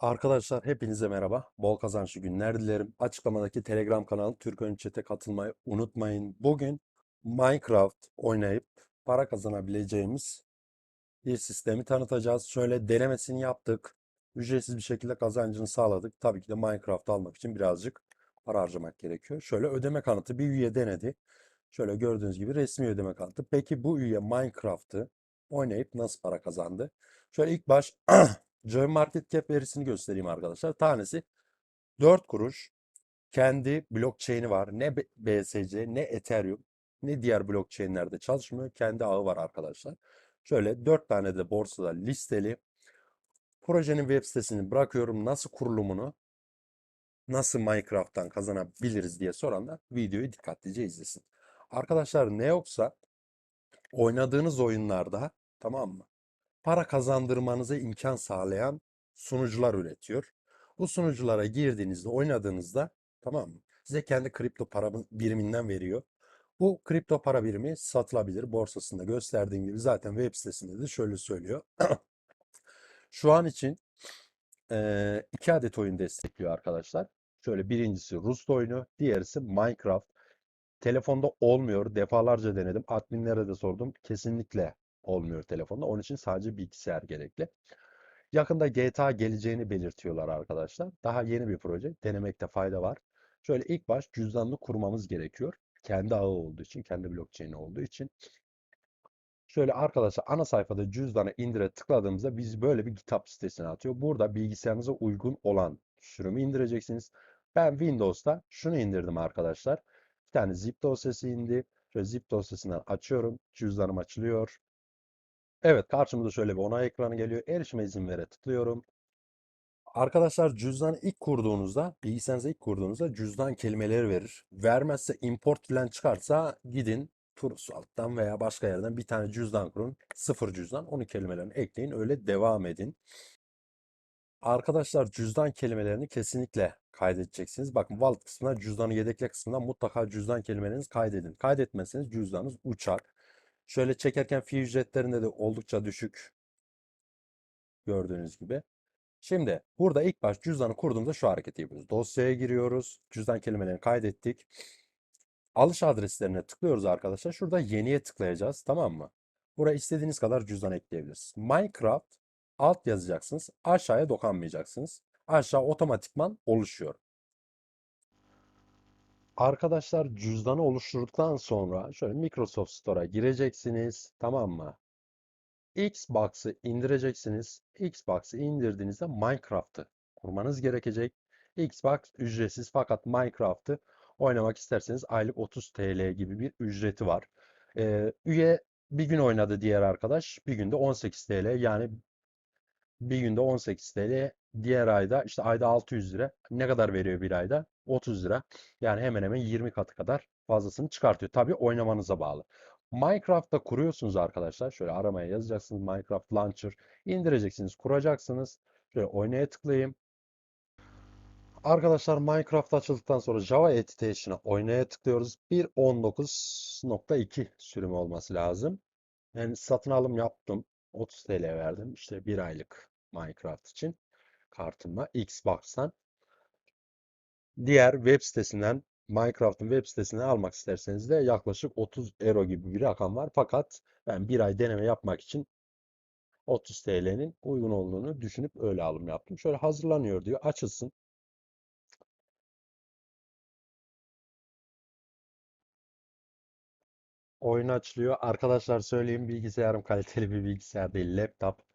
Arkadaşlar hepinize merhaba. Bol kazançlı günler dilerim. Açıklamadaki Telegram kanalı Türk Ön Chat'e katılmayı unutmayın. Bugün Minecraft oynayıp para kazanabileceğimiz bir sistemi tanıtacağız. Şöyle denemesini yaptık. Ücretsiz bir şekilde kazancını sağladık. Tabii ki de Minecraft almak için birazcık para harcamak gerekiyor. Şöyle ödeme kanıtı bir üye denedi. Şöyle gördüğünüz gibi resmi ödeme kanıtı. Peki bu üye Minecraft'ı oynayıp nasıl para kazandı? Şöyle ilk baş Join Market Cap verisini göstereyim arkadaşlar. Tanesi 4 kuruş. Kendi blockchain'i var. Ne BSC, ne Ethereum, ne diğer blockchain'lerde çalışmıyor. Kendi ağı var arkadaşlar. Şöyle 4 tane de borsada listeli. Projenin web sitesini bırakıyorum. Nasıl kurulumunu, nasıl Minecraft'tan kazanabiliriz diye soranlar videoyu dikkatlice izlesin. Arkadaşlar ne yoksa oynadığınız oyunlarda tamam mı? Para kazandırmanıza imkan sağlayan sunucular üretiyor. Bu sunuculara girdiğinizde, oynadığınızda tamam mı? Size kendi kripto para biriminden veriyor. Bu kripto para birimi satılabilir. Borsasında gösterdiğim gibi zaten web sitesinde de şöyle söylüyor. Şu an için eee, iki adet oyun destekliyor arkadaşlar. Şöyle birincisi Rust oyunu, diğerisi Minecraft. Telefonda olmuyor. Defalarca denedim. Adminlere de sordum. Kesinlikle olmuyor telefonda. Onun için sadece bilgisayar gerekli. Yakında GTA geleceğini belirtiyorlar arkadaşlar. Daha yeni bir proje. Denemekte fayda var. Şöyle ilk baş cüzdanını kurmamız gerekiyor. Kendi ağı olduğu için, kendi blockchain olduğu için. Şöyle arkadaşlar ana sayfada cüzdanı indire tıkladığımızda biz böyle bir GitHub sitesine atıyor. Burada bilgisayarınıza uygun olan sürümü indireceksiniz. Ben Windows'ta şunu indirdim arkadaşlar. Bir tane zip dosyası indi. Şöyle zip dosyasından açıyorum. Cüzdanım açılıyor. Evet karşımıza şöyle bir onay ekranı geliyor. Erişime izin vere tıklıyorum. Arkadaşlar cüzdanı ilk kurduğunuzda, bilgisayarınıza ilk kurduğunuzda cüzdan kelimeleri verir. Vermezse import falan çıkarsa gidin Tursalt'tan veya başka yerden bir tane cüzdan kurun. Sıfır cüzdan. Onu kelimelerini ekleyin. Öyle devam edin. Arkadaşlar cüzdan kelimelerini kesinlikle kaydedeceksiniz. Bakın wallet kısmına cüzdanı yedekle kısmına mutlaka cüzdan kelimelerinizi kaydedin. Kaydetmezseniz cüzdanınız uçar. Şöyle çekerken fi ücretlerinde de oldukça düşük. Gördüğünüz gibi. Şimdi burada ilk baş cüzdanı kurduğumuzda şu hareketi yapıyoruz. Dosyaya giriyoruz. Cüzdan kelimelerini kaydettik. Alış adreslerine tıklıyoruz arkadaşlar. Şurada yeniye tıklayacağız. Tamam mı? Buraya istediğiniz kadar cüzdan ekleyebilirsiniz. Minecraft alt yazacaksınız. Aşağıya dokunmayacaksınız. Aşağı otomatikman oluşuyor. Arkadaşlar cüzdanı oluşturduktan sonra şöyle Microsoft Store'a gireceksiniz. Tamam mı? Xbox'ı indireceksiniz. Xbox'ı indirdiğinizde Minecraft'ı kurmanız gerekecek. Xbox ücretsiz fakat Minecraft'ı oynamak isterseniz aylık 30 TL gibi bir ücreti var. Ee, üye bir gün oynadı diğer arkadaş. Bir günde 18 TL. Yani bir günde 18 TL. Diğer ayda işte ayda 600 lira. Ne kadar veriyor bir ayda? 30 lira. Yani hemen hemen 20 katı kadar fazlasını çıkartıyor. Tabii oynamanıza bağlı. Minecraft'ta kuruyorsunuz arkadaşlar. Şöyle aramaya yazacaksınız Minecraft Launcher. indireceksiniz, kuracaksınız. Şöyle oynaya tıklayayım. Arkadaşlar Minecraft açıldıktan sonra Java Editation'a oynaya tıklıyoruz. 1.19.2 sürümü olması lazım. Yani satın alım yaptım. 30 TL verdim. İşte bir aylık Minecraft için kartıma Xbox'tan. Diğer web sitesinden Minecraft'ın web sitesinden almak isterseniz de yaklaşık 30 euro gibi bir rakam var. Fakat ben bir ay deneme yapmak için 30 TL'nin uygun olduğunu düşünüp öyle alım yaptım. Şöyle hazırlanıyor diyor. Açılsın. Oyun açılıyor. Arkadaşlar söyleyeyim bilgisayarım kaliteli bir bilgisayar değil. Laptop.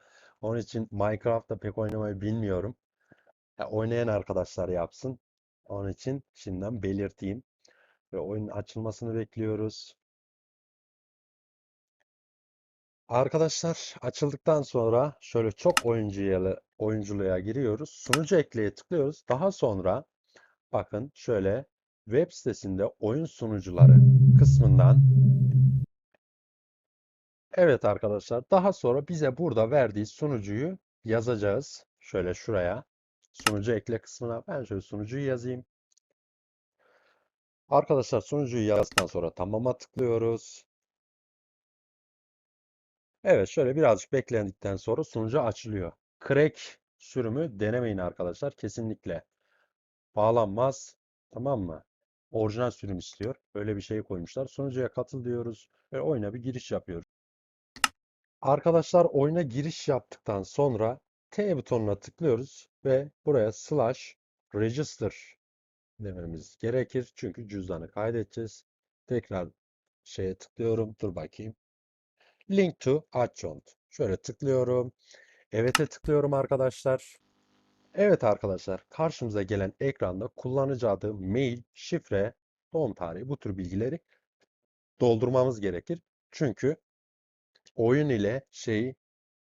Onun için Minecraft'ta pek oynamayı bilmiyorum. Ya, oynayan arkadaşlar yapsın. Onun için şimdiden belirteyim. Ve oyunun açılmasını bekliyoruz. Arkadaşlar açıldıktan sonra şöyle çok oyuncuya, oyunculuğa giriyoruz. Sunucu ekleye tıklıyoruz. Daha sonra bakın şöyle web sitesinde oyun sunucuları kısmından Evet arkadaşlar daha sonra bize burada verdiği sunucuyu yazacağız. Şöyle şuraya sunucu ekle kısmına ben şöyle sunucuyu yazayım. Arkadaşlar sunucuyu yazdıktan sonra tamama tıklıyoruz. Evet şöyle birazcık beklendikten sonra sunucu açılıyor. Crack sürümü denemeyin arkadaşlar. Kesinlikle bağlanmaz. Tamam mı? Orijinal sürüm istiyor. Öyle bir şey koymuşlar. Sunucuya katıl diyoruz ve oyuna bir giriş yapıyoruz. Arkadaşlar oyuna giriş yaptıktan sonra T butonuna tıklıyoruz ve buraya slash register dememiz gerekir. Çünkü cüzdanı kaydedeceğiz. Tekrar şeye tıklıyorum. Dur bakayım. Link to account. Şöyle tıklıyorum. Evet'e tıklıyorum arkadaşlar. Evet arkadaşlar, karşımıza gelen ekranda kullanıcı adı, mail, şifre, doğum tarihi bu tür bilgileri doldurmamız gerekir. Çünkü oyun ile şeyi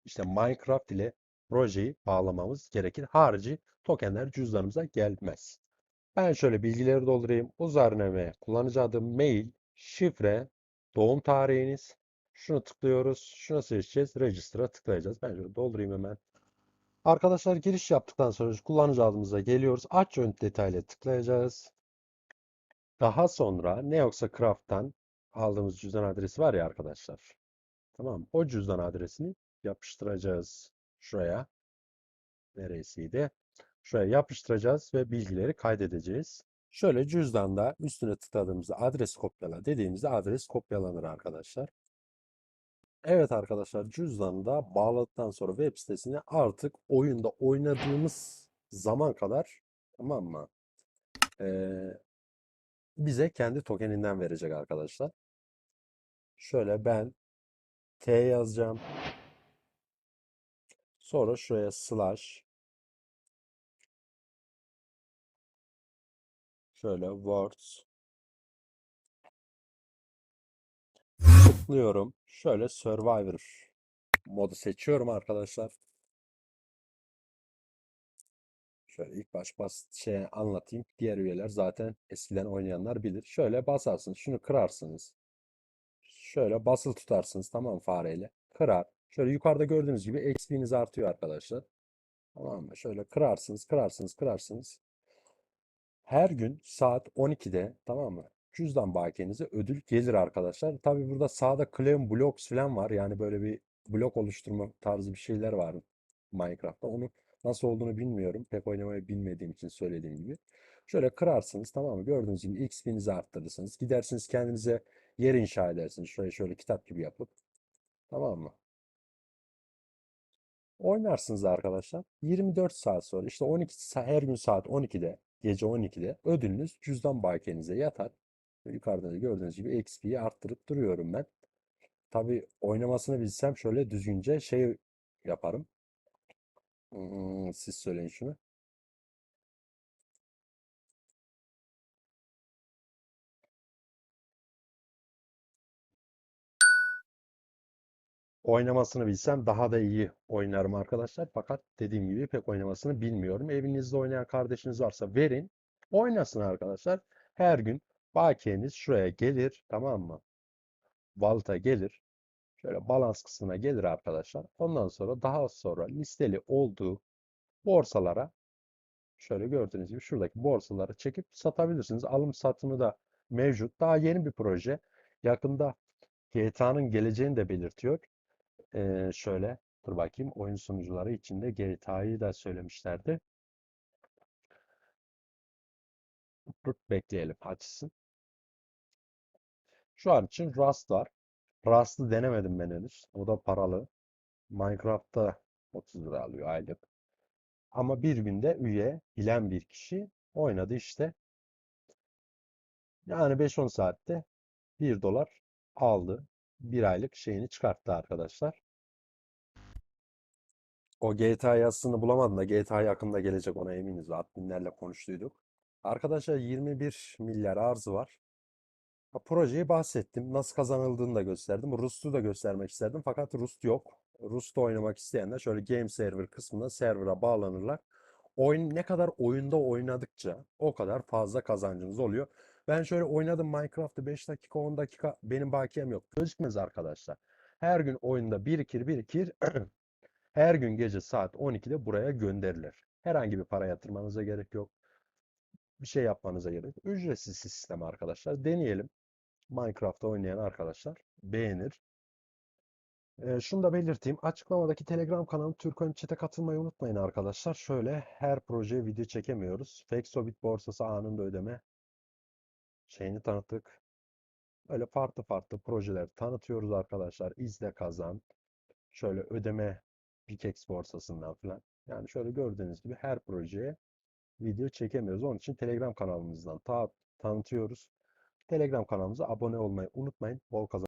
işte Minecraft ile projeyi bağlamamız gerekir. Harici tokenler cüzdanımıza gelmez. Ben şöyle bilgileri doldurayım. Uzarname, kullanıcı adı, mail, şifre, doğum tarihiniz. Şunu tıklıyoruz. Şunu seçeceğiz. Register'a tıklayacağız. Ben şöyle doldurayım hemen. Arkadaşlar giriş yaptıktan sonra kullanıcı adımıza geliyoruz. Aç ön detaylı tıklayacağız. Daha sonra Neoxa Craft'tan aldığımız cüzdan adresi var ya arkadaşlar. Tamam. O cüzdan adresini yapıştıracağız şuraya. Neresiydi? Şuraya yapıştıracağız ve bilgileri kaydedeceğiz. Şöyle cüzdanda üstüne tıkladığımızda adres kopyala dediğimizde adres kopyalanır arkadaşlar. Evet arkadaşlar cüzdanı bağladıktan sonra web sitesine artık oyunda oynadığımız zaman kadar tamam mı? Ee, bize kendi tokeninden verecek arkadaşlar. Şöyle ben T yazacağım. Sonra şuraya slash şöyle words tıklıyorum. Şöyle Survivor modu seçiyorum arkadaşlar. Şöyle ilk baş bas şey anlatayım. Diğer üyeler zaten eskiden oynayanlar bilir. Şöyle basarsınız. Şunu kırarsınız. Şöyle basılı tutarsınız tamam fareyle. Kırar. Şöyle yukarıda gördüğünüz gibi XP'niz artıyor arkadaşlar. Tamam mı? Şöyle kırarsınız, kırarsınız, kırarsınız. Her gün saat 12'de tamam mı? Cüzdan bakiyenize ödül gelir arkadaşlar. Tabi burada sağda claim blocks falan var. Yani böyle bir blok oluşturma tarzı bir şeyler var Minecraft'ta. Onu nasıl olduğunu bilmiyorum. Pek oynamayı bilmediğim için söylediğim gibi. Şöyle kırarsınız tamam mı? Gördüğünüz gibi XP'nizi arttırırsınız. Gidersiniz kendinize yer inşa edersiniz. Şöyle şöyle kitap gibi yapıp. Tamam mı? Oynarsınız arkadaşlar. 24 saat sonra işte 12 sa- her gün saat 12'de gece 12'de ödülünüz cüzdan bakiyenize yatar. Yukarıda da gördüğünüz gibi XP'yi arttırıp duruyorum ben. Tabii oynamasını bilsem şöyle düzgünce şey yaparım. Hmm, siz söyleyin şunu. Oynamasını bilsem daha da iyi oynarım arkadaşlar. Fakat dediğim gibi pek oynamasını bilmiyorum. Evinizde oynayan kardeşiniz varsa verin. Oynasın arkadaşlar. Her gün bakiyeniz şuraya gelir. Tamam mı? Valuta gelir. Şöyle balans kısmına gelir arkadaşlar. Ondan sonra daha sonra listeli olduğu borsalara şöyle gördüğünüz gibi şuradaki borsaları çekip satabilirsiniz. Alım satımı da mevcut. Daha yeni bir proje. Yakında GTA'nın geleceğini de belirtiyor. Ee, şöyle dur bakayım oyun sunucuları içinde GTA'yı da söylemişlerdi. Dur bekleyelim açsın. Şu an için Rust var. Rust'ı denemedim ben henüz. O da paralı. Minecraft'ta 30 lira alıyor aylık. Ama bir günde üye bilen bir kişi oynadı işte. Yani 5-10 saatte 1 dolar aldı. Bir aylık şeyini çıkarttı arkadaşlar. O GTA yazısını bulamadım da GTA yakında gelecek ona eminiz. Adminlerle konuştuyduk. Arkadaşlar 21 milyar arzı var. Projeyi bahsettim. Nasıl kazanıldığını da gösterdim. Rust'u da göstermek isterdim. Fakat Rust yok. Rust'ta oynamak isteyenler şöyle Game Server kısmında server'a bağlanırlar. Oyun ne kadar oyunda oynadıkça o kadar fazla kazancınız oluyor. Ben şöyle oynadım Minecraft'ı 5 dakika 10 dakika benim bakiyem yok. Gözükmez arkadaşlar. Her gün oyunda birikir birikir. Her gün gece saat 12'de buraya gönderilir. Herhangi bir para yatırmanıza gerek yok. Bir şey yapmanıza gerek yok. Ücretsiz sistem arkadaşlar. Deneyelim. Minecraft'ta oynayan arkadaşlar beğenir. Ee, şunu da belirteyim. Açıklamadaki Telegram kanalı Türkön Chat'e katılmayı unutmayın arkadaşlar. Şöyle her projeye video çekemiyoruz. Fexobit borsası anında ödeme şeyini tanıttık. Öyle farklı farklı projeler tanıtıyoruz arkadaşlar. İzle kazan. Şöyle ödeme Pikex borsasından falan. Yani şöyle gördüğünüz gibi her projeye video çekemiyoruz. Onun için Telegram kanalımızdan ta tanıtıyoruz. Telegram kanalımıza abone olmayı unutmayın. Bol kazan.